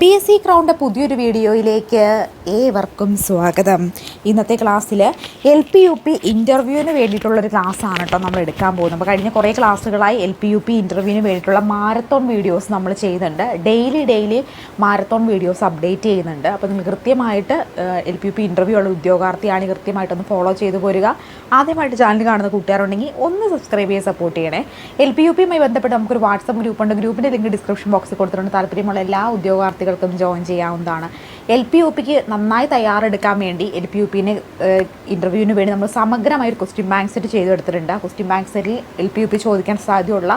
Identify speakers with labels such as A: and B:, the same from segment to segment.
A: P S C crowned പുതിയൊരു വീഡിയോയിലേക്ക് ഏവർക്കും സ്വാഗതം. ഇന്നത്തെ ക്ലാസ്സിൽ എൽ പി യു പി ഇന്റർവ്യൂവിന് വേണ്ടിയിട്ടുള്ളൊരു ക്ലാസ്സാണ് കേട്ടോ നമ്മൾ എടുക്കാൻ പോകുന്നത്. അപ്പോൾ കഴിഞ്ഞ കുറേ ക്ലാസ്സുകളായി എൽ പി യു പി ഇന്റർവ്യൂവിന് വേണ്ടിയിട്ടുള്ള മാരത്തോൺ വീഡിയോസ് നമ്മൾ ചെയ്യുന്നുണ്ട്. Daily daily marathon videos update ചെയ്യുന്നുണ്ട്. അപ്പോൾ നിങ്ങൾ കൃത്യമായിട്ട് L P U P interview ഉള്ള ഉദ്യോഗാർത്ഥിയാണ് കൃത്യമായിട്ടൊന്ന് ഫോളോ ചെയ്തു പോരുക. ആദ്യമായിട്ട് ചാനൽ കാണുന്ന കൂട്ടുകാരുണ്ടെങ്കിൽ ഒന്ന് സബ്സ്ക്രൈബ് ചെയ്ത് സപ്പോർട്ട് ചെയ്യണേ. എൽ പി യു പിയുമായി ബന്ധപ്പെട്ട് നമുക്കൊരു വാട്സപ്പ് ഗ്രൂപ്പ് ഉണ്ട് ഗ്രൂപ്പിന്റെ ലിങ്ക് ഡിസ്ക്രിപ്ഷൻ ബോക്സിൽ കൊടുത്തിട്ടുണ്ട്. താല്പര്യമുള്ള എല്ലാ ഉദ്യോഗാർത്ഥികൾക്കും ജോയിൻ ചെയ്യാവുന്നതാണ്. എൽ പി യു പിക്ക് നന്നായി തയ്യാറെടുക്കാൻ വേണ്ടി എൽ പി യു പിന്നെ ഇന്റർവ്യൂവിന് വേണ്ടി നമ്മൾ സമഗ്രമായ ഒരു ക്വസ്റ്റ്യൻ ബാങ്ക് സെറ്റ് ചെയ്തെടുത്തിട്ടുണ്ട്. ആ ക്വസ്റ്റ്യൻ ബാങ്ക് സെറ്റിൽ എൽ പി യു പി ചോദിക്കാൻ സാധ്യതയുള്ള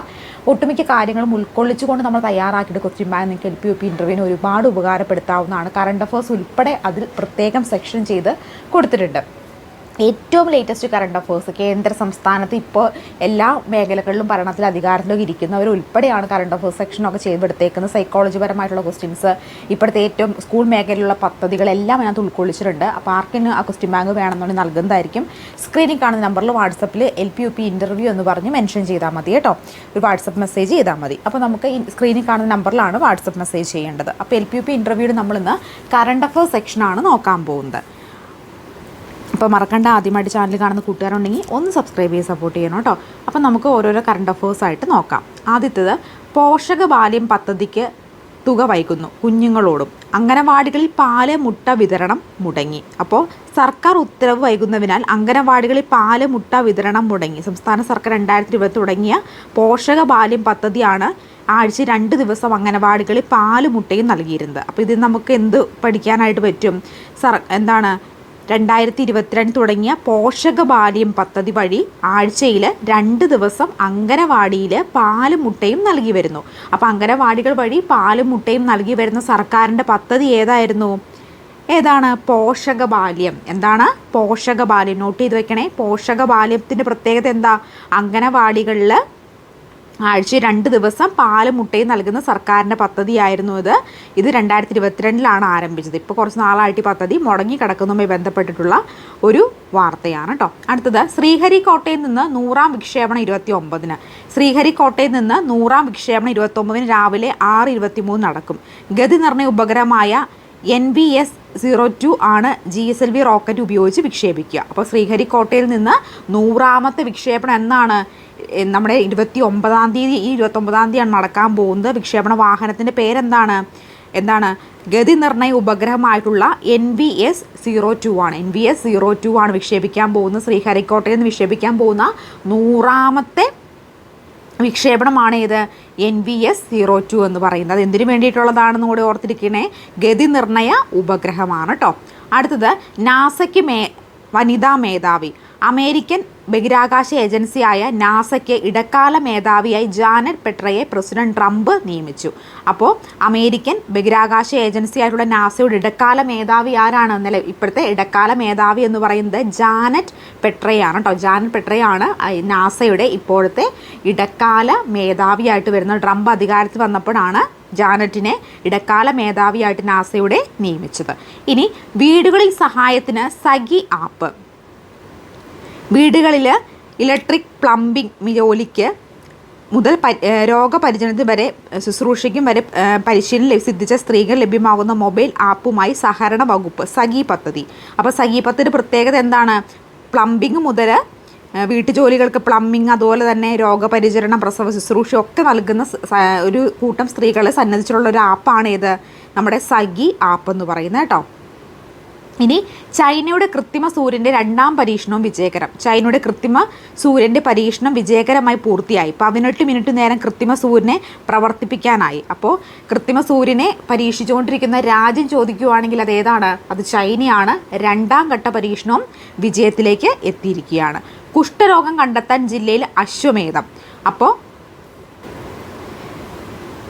A: ഒട്ടുമിക്ക കാര്യങ്ങളും ഉൾക്കൊള്ളിച്ചുകൊണ്ട് നമ്മൾ തയ്യാറാക്കിയിട്ട് ക്വസ്റ്റ്യൻ ബാങ്ക് നിങ്ങൾക്ക് എൽ പി യു പി ഇന്റർവ്യൂവിന് ഒരുപാട് ഉപകാരപ്പെടുത്താവുന്നതാണ്. കറണ്ട് അഫേഴ്സ് ഉൾപ്പെടെ അതിൽ പ്രത്യേകം സെക്ഷൻ ചെയ്ത് കൊടുത്തിട്ടുണ്ട്. ഏറ്റവും ലേറ്റസ്റ്റ് കറണ്ട് അഫേഴ്സ് കേന്ദ്ര സംസ്ഥാനത്ത് ഇപ്പോൾ എല്ലാ മേഖലകളിലും ഭരണത്തിൽ അധികാരത്തിലൊക്കെ ഇരിക്കുന്നവർ ഉൾപ്പെടെയാണ് കറണ്ട് അഫേഴ്സ് സെക്ഷനൊക്കെ ചെയ്തെടുത്തേക്കുന്നത് സൈക്കോളജി പരമായിട്ടുള്ള ക്വസ്റ്റ്യൻസ് ഇപ്പോഴത്തെ ഏറ്റവും സ്കൂൾ മേഖലയിലുള്ള പദ്ധതികളെല്ലാം അതിനകത്ത് ഉൾക്കൊള്ളിച്ചിട്ടുണ്ട്. അപ്പോൾ ആർക്കിന് ആ ക്വസ്റ്റ്യൻ ബാങ്ക് വേണമെന്നുണ്ടെങ്കിൽ നൽകുന്നതായിരിക്കും. സ്ക്രീനിൽ കാണുന്ന നമ്പറിൽ വാട്സപ്പിൽ L P U P interview എന്ന് പറഞ്ഞ് മെൻഷൻ ചെയ്താൽ മതി കേട്ടോ. ഒരു വാട്സപ്പ് മെസ്സേജ് ചെയ്താൽ മതി. അപ്പോൾ നമുക്ക് സ്ക്രീനിൽ കാണുന്ന നമ്പറിലാണ് വാട്സപ്പ് മെസ്സേജ് ചെയ്യേണ്ടത്. അപ്പോൾ എൽ പി യു പി ഇന്റർവ്യൂവിൽ നമ്മളിന്ന് കറണ്ട് അഫേഴ്സ് സെക്ഷനാണ് നോക്കാൻ പോകുന്നത്. അപ്പോൾ മറക്കണ്ട ആദ്യമായിട്ട് ചാനൽ കാണുന്ന കൂട്ടുകാരുണ്ടെങ്കിൽ ഒന്ന് സബ്സ്ക്രൈബ് ചെയ്ത് സപ്പോർട്ട് ചെയ്യണം കേട്ടോ. അപ്പോൾ നമുക്ക് ഓരോരോ കറണ്ട് അഫേഴ്സ് ആയിട്ട് നോക്കാം. ആദ്യത്തേത് പോഷക ബാല്യം പദ്ധതിക്ക് തുക വൈകുന്നു കുഞ്ഞുങ്ങളോടും. അംഗനവാടികളിൽ പാൽ മുട്ട വിതരണം മുടങ്ങി. അപ്പോൾ സർക്കാർ ഉത്തരവ് വൈകുന്നതിനാൽ അംഗനവാടികളിൽ പാൽ മുട്ട വിതരണം മുടങ്ങി. സംസ്ഥാന സർക്കാർ രണ്ടായിരത്തി ഇരുപത്തി തുടങ്ങിയ പോഷക ബാല്യം പദ്ധതിയാണ് ആഴ്ച രണ്ട് ദിവസം അംഗനവാടികളിൽ പാൽ മുട്ടയും നൽകിയിരുന്നത്. അപ്പോൾ ഇതിൽ നമുക്ക് എന്ത് പഠിക്കാനായിട്ട് പറ്റും? സർ എന്താണ് രണ്ടായിരത്തി ഇരുപത്തിരണ്ട് തുടങ്ങിയ പോഷക ബാല്യം പദ്ധതി വഴി ആഴ്ചയിൽ രണ്ട് ദിവസം അങ്കനവാടിയിൽ പാലും മുട്ടയും നൽകി വരുന്നു. അപ്പോൾ അങ്കനവാടികൾ വഴി പാലും മുട്ടയും നൽകി വരുന്ന സർക്കാരിന്റെ പദ്ധതി ഏതായിരുന്നു? ഏതാണ്? പോഷക ബാല്യം എന്താണ് പോഷക ബാല്യം നോട്ട് ചെയ്ത് വെക്കണേ. പോഷക ബാല്യത്തിന്റെ പ്രത്യേകത എന്താ? അങ്കനവാടികളിൽ ആഴ്ച രണ്ട് ദിവസം പാലും മുട്ടയും നൽകുന്ന സർക്കാരിന്റെ പദ്ധതിയായിരുന്നു ഇത്. ഇത് രണ്ടായിരത്തി ഇരുപത്തിരണ്ടിലാണ് ആരംഭിച്ചത്. ഇപ്പോൾ കുറച്ച് നാളായിട്ട് പദ്ധതി മുടങ്ങി കിടക്കുന്നതുമായി ബന്ധപ്പെട്ടിട്ടുള്ള ഒരു വാർത്തയാണ് കേട്ടോ അടുത്തത് ശ്രീഹരിക്കോട്ടയിൽ നിന്ന് നൂറാം വിക്ഷേപണം ഇരുപത്തി ഒമ്പതിന് ശ്രീഹരിക്കോട്ടയിൽ നിന്ന് നൂറാം വിക്ഷേപണം ഇരുപത്തി ഒമ്പതിന് രാവിലെ ആറ് ഇരുപത്തി മൂന്ന് നടക്കും. ഗതി നിർണയ ഉപകരമായ N V S zero two ആണ് G S L V rocket ഉപയോഗിച്ച് വിക്ഷേപിക്കുക. അപ്പോൾ ശ്രീഹരിക്കോട്ടയിൽ നിന്ന് നൂറാമത്തെ വിക്ഷേപണം എന്നാണ് നമ്മുടെ ഇരുപത്തി ഒമ്പതാം തീയതി ഈ ഇരുപത്തൊമ്പതാം തീയതിയാണ് നടക്കാൻ പോകുന്നത്. വിക്ഷേപണ വാഹനത്തിന്റെ പേരെന്താണ്? എന്താണ്? ഗതി നിർണയ ഉപഗ്രഹമായിട്ടുള്ള N V S zero two ആണ്. N V S zero two ആണ് വിക്ഷേപിക്കാൻ പോകുന്ന ശ്രീഹരിക്കോട്ടയിൽ നിന്ന് വിക്ഷേപിക്കാൻ പോകുന്ന നൂറാമത്തെ വിക്ഷേപണമാണ് ഇത് N V S zero two എന്ന് പറയുന്നത് എന്തിനു വേണ്ടിയിട്ടുള്ളതാണെന്ന് കൂടി ഓർത്തിരിക്കണേ? ഗതി നിർണയ ഉപഗ്രഹമാണ് കേട്ടോ അടുത്തത് നാസയ്ക്ക് മേ വനിതാ മേധാവി. അമേരിക്കൻ ബഹിരാകാശ ഏജൻസിയായ നാസയ്ക്ക് ഇടക്കാല മേധാവിയായി ജാനറ്റ് പെട്രയെ പ്രസിഡന്റ് ട്രംപ് നിയമിച്ചു. അപ്പോൾ അമേരിക്കൻ ബഹിരാകാശ ഏജൻസിയായിട്ടുള്ള നാസയുടെ ഇടക്കാല മേധാവി ആരാണ്? എന്നല്ല ഇപ്പോഴത്തെ ഇടക്കാല മേധാവി എന്ന് പറയുന്നത് ജാനറ്റ് പെട്രയാണ് കേട്ടോ ജാനറ്റ് പെട്രയാണ് നാസയുടെ ഇപ്പോഴത്തെ ഇടക്കാല മേധാവിയായിട്ട് വരുന്നത്. ട്രംപ് അധികാരത്തിൽ വന്നപ്പോഴാണ് ജാനറ്റിനെ ഇടക്കാല മേധാവിയായിട്ട് നാസയുടെ നിയമിച്ചത്. ഇനി വീടുകളിൽ സഹായത്തിന് സഖി ആപ്പ്. വീടുകളിൽ ഇലക്ട്രിക് പ്ലംബിംഗ് ജോലിക്ക് മുതൽ പരി രോഗപരിചരണത്തിന് വരെ ശുശ്രൂഷയ്ക്കും വരെ പരിശീലനം സിദ്ധിച്ച സ്ത്രീകൾ ലഭ്യമാകുന്ന മൊബൈൽ ആപ്പുമായി സഹകരണ വകുപ്പ് സഖി പദ്ധതി. അപ്പോൾ സഖി പദ്ധതിയുടെ പ്രത്യേകത എന്താണ്? പ്ലംബിംഗ് മുതൽ വീട്ടുജോലികൾക്ക് പ്ലംബിംഗ് അതുപോലെ തന്നെ രോഗപരിചരണം പ്രസവ ശുശ്രൂഷ ഒക്കെ നൽകുന്ന ഒരു കൂട്ടം സ്ത്രീകളെ സന്നദ്ധിച്ചിട്ടുള്ള ഒരു ആപ്പാണ് ഏത് നമ്മുടെ സഖി ആപ്പ് എന്ന് പറയുന്നത് കേട്ടോ. ഇനി ചൈനയുടെ കൃത്രിമ സൂര്യന്റെ രണ്ടാം പരീക്ഷണവും വിജയകരം. ചൈനയുടെ കൃത്രിമ സൂര്യന്റെ പരീക്ഷണം വിജയകരമായി പൂർത്തിയായി. പതിനെട്ട് മിനിറ്റ് നേരം കൃത്രിമ സൂര്യനെ പ്രവർത്തിപ്പിക്കാനായി. അപ്പോൾ കൃത്രിമ സൂര്യനെ പരീക്ഷിച്ചുകൊണ്ടിരിക്കുന്ന രാജ്യം ചോദിക്കുകയാണെങ്കിൽ അത് ഏതാണ്? അത് ചൈനയാണ്. രണ്ടാം ഘട്ട പരീക്ഷണവും വിജയത്തിലേക്ക് എത്തിയിരിക്കുകയാണ്. കുഷ്ഠരോഗം കണ്ടെത്താൻ ജില്ലയിൽ അശ്വമേധം. അപ്പോൾ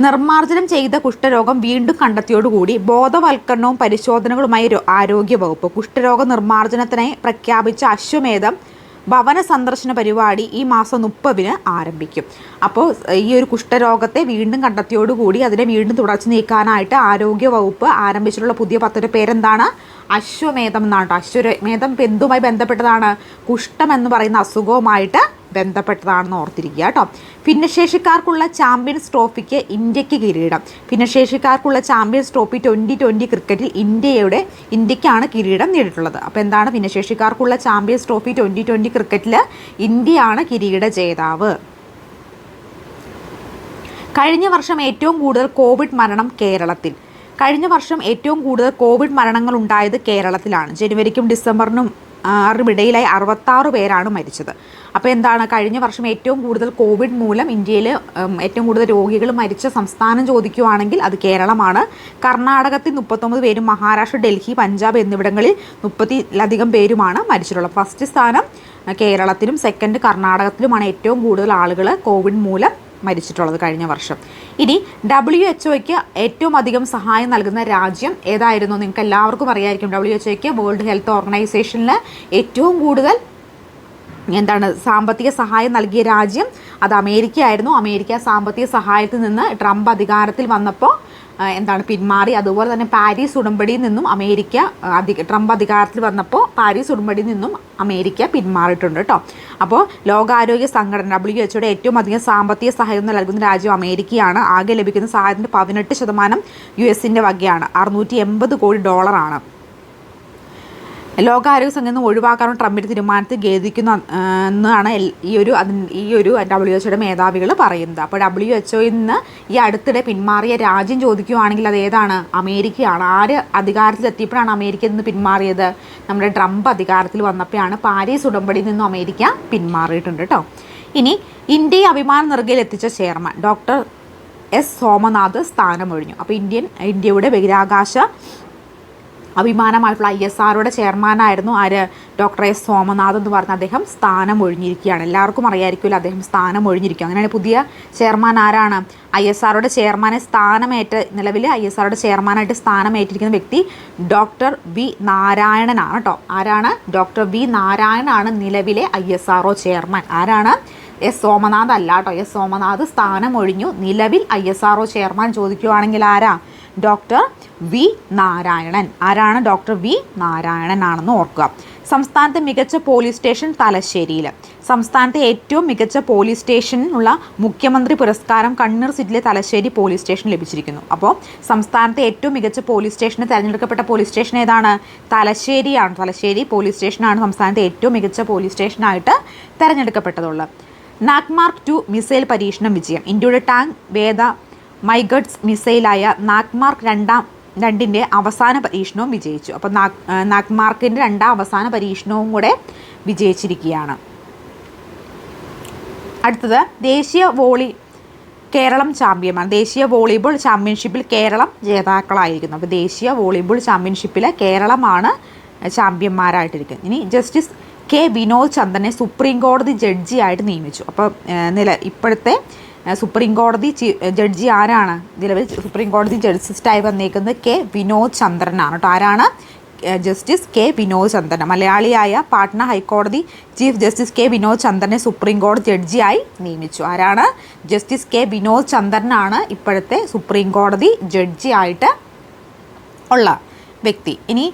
A: നിർമ്മാർജനം ചെയ്ത കുഷ്ഠരോഗം വീണ്ടും കണ്ടെത്തിയോടുകൂടി ബോധവൽക്കരണവും പരിശോധനകളുമായി ആരോഗ്യവകുപ്പ് കുഷ്ഠരോഗ നിർമ്മാർജനത്തിനായി പ്രഖ്യാപിച്ച അശ്വമേധം ഭവന സന്ദർശന പരിപാടി ഈ മാസം മുപ്പതിന് ആരംഭിക്കും. അപ്പോൾ ഈ ഒരു കുഷ്ഠരോഗത്തെ വീണ്ടും കണ്ടെത്തിയോടുകൂടി അതിനെ വീണ്ടും തുടച്ചു നീക്കാനായിട്ട് ആരോഗ്യവകുപ്പ് ആരംഭിച്ചിട്ടുള്ള പുതിയ പദ്ധതി പേരെന്താണ്? അശ്വമേധം എന്നാണ് കേട്ടോ. അശ്വമേധം എന്തുമായി ബന്ധപ്പെട്ടതാണ്? കുഷ്ഠം എന്ന് പറയുന്ന അസുഖവുമായിട്ട് ബന്ധപ്പെട്ടതാണെന്ന് ഓർത്തിരിക്കുക കേട്ടോ. ഭിന്നശേഷിക്കാർക്കുള്ള ചാമ്പ്യൻസ് ട്രോഫിക്ക് ഇന്ത്യയ്ക്ക് കിരീടം. ഭിന്നശേഷിക്കാർക്കുള്ള ചാമ്പ്യൻസ് ട്രോഫി ട്വന്റി ട്വന്റി ക്രിക്കറ്റിൽ ഇന്ത്യയുടെ ഇന്ത്യക്കാണ് കിരീടം നേടിയിട്ടുള്ളത്. അപ്പോൾ എന്താണ് ഭിന്നശേഷിക്കാർക്കുള്ള ചാമ്പ്യൻസ് ട്രോഫി ട്വന്റി ട്വന്റി ക്രിക്കറ്റിൽ ഇന്ത്യയാണ് കിരീട ജേതാവ്? കഴിഞ്ഞ വർഷം ഏറ്റവും കൂടുതൽ കോവിഡ് മരണം കേരളത്തിൽ. കഴിഞ്ഞ വർഷം ഏറ്റവും കൂടുതൽ കോവിഡ് മരണങ്ങൾ ഉണ്ടായത് കേരളത്തിലാണ്. ജനുവരിക്കും ഡിസംബറിനും ആറും ഇടയിലായി അറുപത്താറ് പേരാണ് മരിച്ചത്. അപ്പോൾ എന്താണ് കഴിഞ്ഞ വർഷം ഏറ്റവും കൂടുതൽ കോവിഡ് മൂലം ഇന്ത്യയിൽ ഏറ്റവും കൂടുതൽ രോഗികൾ മരിച്ച സംസ്ഥാനം ചോദിക്കുവാണെങ്കിൽ അത് കേരളമാണ്. കർണാടകത്തിൽ മുപ്പത്തൊമ്പത് പേരും മഹാരാഷ്ട്ര ഡൽഹി പഞ്ചാബ് എന്നിവിടങ്ങളിൽ മുപ്പത്തിലധികം പേരുമാണ് മരിച്ചിട്ടുള്ളത്. ഫസ്റ്റ് സ്ഥാനം കേരളത്തിലും സെക്കൻഡ് കർണാടകത്തിലുമാണ് ഏറ്റവും കൂടുതൽ ആളുകൾ കോവിഡ് മൂലം മരിച്ചിട്ടുള്ളത് കഴിഞ്ഞ വർഷം. ഇനി ഡബ്ല്യു എച്ച് ഒയ്ക്ക് ഏറ്റവും അധികം സഹായം നൽകുന്ന രാജ്യം ഏതായിരുന്നു? നിങ്ങൾക്ക് എല്ലാവർക്കും അറിയായിരിക്കും ഡബ്ല്യു എച്ച് ഒയ്ക്ക് വേൾഡ് ഹെൽത്ത് ഓർഗനൈസേഷനിൽ ഏറ്റവും കൂടുതൽ എന്താണ് സാമ്പത്തിക സഹായം നൽകിയ രാജ്യം? അത് അമേരിക്ക ആയിരുന്നു അമേരിക്ക സാമ്പത്തിക സഹായത്തിൽ നിന്ന് ട്രംപ് അധികാരത്തിൽ വന്നപ്പോൾ എന്താണ് പിന്മാറി. അതുപോലെ തന്നെ പാരീസ് ഉടമ്പടിയിൽ നിന്നും അമേരിക്ക അധിക ട്രംപ് അധികാരത്തിൽ വന്നപ്പോൾ പാരീസ് ഉടമ്പടിയിൽ നിന്നും അമേരിക്ക പിന്മാറിയിട്ടുണ്ട് കേട്ടോ. അപ്പോൾ ലോകാരോഗ്യ സംഘടന ഡബ്ല്യു എച്ച്ഒയുടെ ഏറ്റവും അധികം സാമ്പത്തിക സഹായം നൽകുന്ന രാജ്യം അമേരിക്കയാണ്. ആകെ ലഭിക്കുന്ന സഹായത്തിന്റെ പതിനെട്ട് ശതമാനം യു എസിന്റെ വകയാണ്. അറുന്നൂറ്റി എൺപത് കോടി ഡോളറാണ്. ലോകാരോഗ്യ സംഘം നിന്ന് ഒഴിവാക്കാനുള്ള ട്രംപിന്റെ തീരുമാനത്തെ ഖേദിക്കുന്നു എന്നാണ് ഈ ഒരു അതിന് ഈ ഒരു ഡബ്ല്യു എച്ച്ഒയുടെ മേധാവികൾ പറയുന്നത്. അപ്പോൾ ഡബ്ല്യു എച്ച്ഒയിൽ നിന്ന് ഈ അടുത്തിടെ പിന്മാറിയ രാജ്യം ചോദിക്കുകയാണെങ്കിൽ അത് ഏതാണ്? അമേരിക്കയാണ്. ആര് അധികാരത്തിൽ അധികാരത്തിലെത്തിയപ്പോഴാണ് അമേരിക്കയിൽ നിന്ന് പിന്മാറിയത്? നമ്മുടെ ട്രംപ് അധികാരത്തിൽ വന്നപ്പോഴാണ് പാരീസ് ഉടമ്പടിയിൽ നിന്നും അമേരിക്ക പിന്മാറിയിട്ടുണ്ട് കേട്ടോ ഇനി ഇന്ത്യയെ അഭിമാന നിറകയിൽ എത്തിച്ച ചെയർമാൻ ഡോക്ടർ എസ് സോമനാഥ് സ്ഥാനമൊഴിഞ്ഞു. അപ്പോൾ ഇന്ത്യൻ ഇന്ത്യയുടെ ബഹിരാകാശ അഭിമാനമായിട്ടുള്ള ഐ എസ് ആറുടെ ചെയർമാനായിരുന്നു ആര്? ഡോക്ടർ എസ് സോമനാഥ് എന്ന് പറഞ്ഞ അദ്ദേഹം സ്ഥാനം ഒഴിഞ്ഞിരിക്കുകയാണ് എല്ലാവർക്കും അറിയായിരിക്കുമല്ലോ അദ്ദേഹം സ്ഥാനം ഒഴിഞ്ഞിരിക്കുക അങ്ങനെയാണ് പുതിയ ചെയർമാൻ ആരാണ്? ഐ എസ് ആറുടെ ചെയർമാനെ സ്ഥാനമേറ്റ നിലവിൽ ഐ എസ് ആറുടെ ചെയർമാനായിട്ട് സ്ഥാനമേറ്റിരിക്കുന്ന വ്യക്തി ഡോക്ടർ വി നാരായണനാണ് കേട്ടോ. ആരാണ്? ഡോക്ടർ വി നാരായണനാണ് നിലവിലെ ഐ എസ് ആർ ചെയർമാൻ. ആരാണ്? എസ് സോമനാഥ് അല്ല കേട്ടോ. എസ് സോമനാഥ് സ്ഥാനം ഒഴിഞ്ഞു നിലവിൽ ഐ എസ് ആർ ചെയർമാൻ. ചോദിക്കുകയാണെങ്കിൽ ആരാ? Doctor V Narayanan. ആരാണ് ഡോക്ടർ വി നാരായണൻ ആണെന്ന് ഓർക്കുക. സംസ്ഥാനത്തെ മികച്ച പോലീസ് സ്റ്റേഷൻ തലശ്ശേരിയിൽ സംസ്ഥാനത്തെ ഏറ്റവും മികച്ച പോലീസ് സ്റ്റേഷനുള്ള മുഖ്യമന്ത്രി പുരസ്കാരം കണ്ണൂർ സിറ്റിയിലെ തലശ്ശേരി പോലീസ് സ്റ്റേഷൻ ലഭിച്ചിരിക്കുന്നു. അപ്പോൾ സംസ്ഥാനത്തെ ഏറ്റവും മികച്ച പോലീസ് സ്റ്റേഷന് തിരഞ്ഞെടുക്കപ്പെട്ട പോലീസ് സ്റ്റേഷൻ ഏതാണ്? തലശ്ശേരിയാണ്. തലശ്ശേരി പോലീസ് സ്റ്റേഷനാണ് സംസ്ഥാനത്തെ ഏറ്റവും മികച്ച പോലീസ് സ്റ്റേഷനായിട്ട് തിരഞ്ഞെടുക്കപ്പെട്ടതുള്ളത്. നാഗ്മാർക്ക് ടു മിസൈൽ പരീക്ഷണം വിജയം. ഇന്ത്യയുടെ ടാങ്ക് വേദ മൈഗഡ്സ് മിസൈലായ നാഗ്മാർക്ക് രണ്ടാം രണ്ടിന്റെ അവസാന പരീക്ഷണവും വിജയിച്ചു. അപ്പോൾ നാഗ് നാഗ്മാർക്കിന്റെ രണ്ടാം അവസാന പരീക്ഷണവും കൂടെ വിജയിച്ചിരിക്കുകയാണ്. അടുത്തത് ദേശീയ വോളി കേരളം ചാമ്പ്യന്മാർ. ദേശീയ വോളിബോൾ ചാമ്പ്യൻഷിപ്പിൽ കേരളം ജേതാക്കളായിരിക്കുന്നു. അപ്പോൾ ദേശീയ വോളിബോൾ ചാമ്പ്യൻഷിപ്പിൽ കേരളമാണ് ചാമ്പ്യന്മാരായിട്ടിരിക്കുന്നത്. ഇനി ജസ്റ്റിസ് കെ വിനോദ് ചന്ദനെ സുപ്രീം കോടതി ജഡ്ജിയായിട്ട് നിയമിച്ചു. അപ്പോൾ നില ഇപ്പോഴത്തെ സുപ്രീം കോടതി ജഡ്ജി ആരാണ്? നിലവിൽ സുപ്രീം കോടതി ജഡ്ജിസ്റ്റായി വന്നേക്കുന്നത് കെ വിനോദ് ചന്ദ്രനാണ് കേട്ടോ ആരാണ്? ജസ്റ്റിസ് കെ വിനോദ് ചന്ദ്രൻ മലയാളിയായ പാട്ന ഹൈക്കോടതി ചീഫ് ജസ്റ്റിസ് കെ വിനോദ് ചന്ദ്രനെ സുപ്രീം കോടതി ജഡ്ജിയായി നിയമിച്ചു. ആരാണ്? ജസ്റ്റിസ് കെ വിനോദ് ചന്ദ്രനാണ് ഇപ്പോഴത്തെ സുപ്രീം കോടതി ജഡ്ജി ആയിട്ട് ഉള്ള വ്യക്തി. ഇനി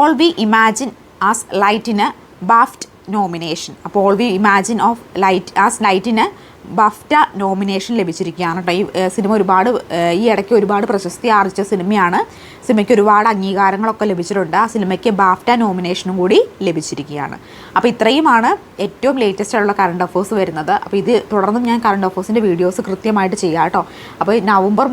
A: ഓൾ വി ഇമാജിൻ ആസ് ലൈറ്റിന് ബാഫ്റ്റ് നോമിനേഷൻ അപ്പോൾ we imagine of light as ലൈറ്റിന് BAFTA nomination ലഭിച്ചിരിക്കുകയാണ് കേട്ടോ ഈ സിനിമ ഒരുപാട് ഈ ഇടയ്ക്ക് ഒരുപാട് പ്രശസ്തി ആർജിച്ച സിനിമയാണ്. സിനിമയ്ക്ക് ഒരുപാട് അംഗീകാരങ്ങളൊക്കെ ലഭിച്ചിട്ടുണ്ട്. ആ സിനിമയ്ക്ക് ബാഫ്റ്റ നോമിനേഷനും കൂടി ലഭിച്ചിരിക്കുകയാണ്. അപ്പോൾ ഇത്രയുമാണ് ഏറ്റവും ലേറ്റസ്റ്റ് ആയിട്ടുള്ള കറണ്ട് അഫേഴ്സ് വരുന്നത്. അപ്പോൾ ഇത് തുടർന്നും ഞാൻ കറണ്ട് അഫേഴ്സിന്റെ വീഡിയോസ് കൃത്യമായിട്ട് ചെയ്യാം കേട്ടോ അപ്പോൾ നവംബർ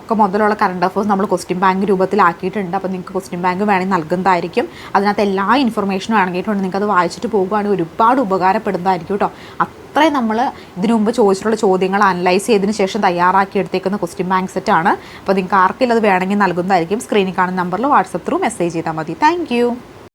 A: ഒക്കെ മുതലുള്ള കറണ്ട് അഫേഴ്സ് നമ്മൾ ക്വസ്റ്റ്യൻ ബാങ്ക് രൂപത്തിലാക്കിയിട്ടുണ്ട്. അപ്പോൾ നിങ്ങൾക്ക് ക്വസ്റ്റ്യൻ ബാങ്ക് വേണമെങ്കിൽ നൽകുന്നതായിരിക്കും. അതിനകത്ത് എല്ലാ ഇൻഫർമേഷനും അടങ്ങിയിട്ടുണ്ട്. നിങ്ങൾക്ക് അത് വായിച്ചിട്ട് പോകുകയാണെങ്കിൽ ഒരുപാട് ഉപകാരപ്പെടുന്നതായിരിക്കും കേട്ടോ അത്രയും നമ്മൾ ഇതിനു മുമ്പ് ചോദിച്ചിട്ടുള്ള ചോദ്യങ്ങൾ അനലൈസ് ചെയ്തതിന് ശേഷം തയ്യാറാക്കി എടുത്തേക്കുന്ന ക്വസ്റ്റ്യൻ ബാങ്ക് സെറ്റ് ആണ്. അപ്പോൾ നിങ്ങൾക്ക് ആർക്കെങ്കിലും അത് വേണമെങ്കിൽ നൽകുന്നതായിരിക്കും. സ്ക്രീനിൽ കാണുന്ന നമ്പറിൽ വാട്സപ്പ് ത്രൂ മെസ്സേജ് ചെയ്താൽ മതി. താങ്ക്